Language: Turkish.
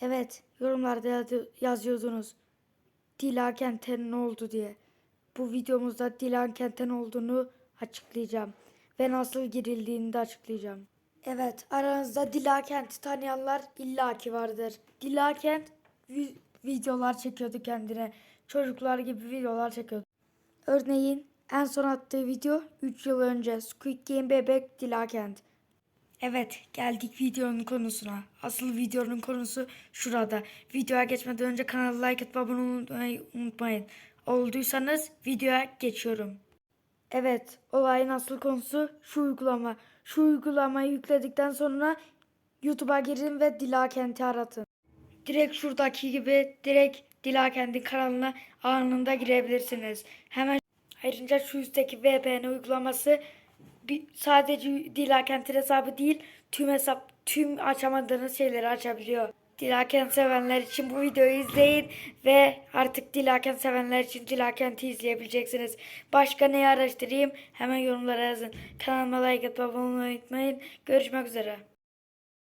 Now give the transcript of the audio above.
Evet, yorumlarda yazı- yazıyordunuz. Dila Kent'e ne oldu diye. Bu videomuzda Dilan Kent'e olduğunu açıklayacağım. Ve nasıl girildiğini de açıklayacağım. Evet, aranızda Dila Kent'i tanıyanlar illaki vardır. Dila Kent vi- videolar çekiyordu kendine. Çocuklar gibi videolar çekiyordu. Örneğin en son attığı video 3 yıl önce Squid Game bebek Dila Kent. Evet, geldik videonun konusuna. Asıl videonun konusu şurada. Videoya geçmeden önce kanala like atıp abone olmayı unutmayın. Olduysanız videoya geçiyorum. Evet, olayın asıl konusu şu uygulama. Şu uygulamayı yükledikten sonra YouTube'a girin ve Dila Kent'i aratın. Direkt şuradaki gibi direkt Dila Kent'in kanalına anında girebilirsiniz. Hemen ayrıca şu üstteki VPN uygulaması bir, sadece Dilakent'in hesabı değil tüm hesap tüm açamadığınız şeyleri açabiliyor. Dilakent sevenler için bu videoyu izleyin ve artık Dilakent sevenler için Dilakent'i izleyebileceksiniz. Başka neyi araştırayım hemen yorumlara yazın. Kanalıma like atıp abone olmayı unutmayın. Görüşmek üzere.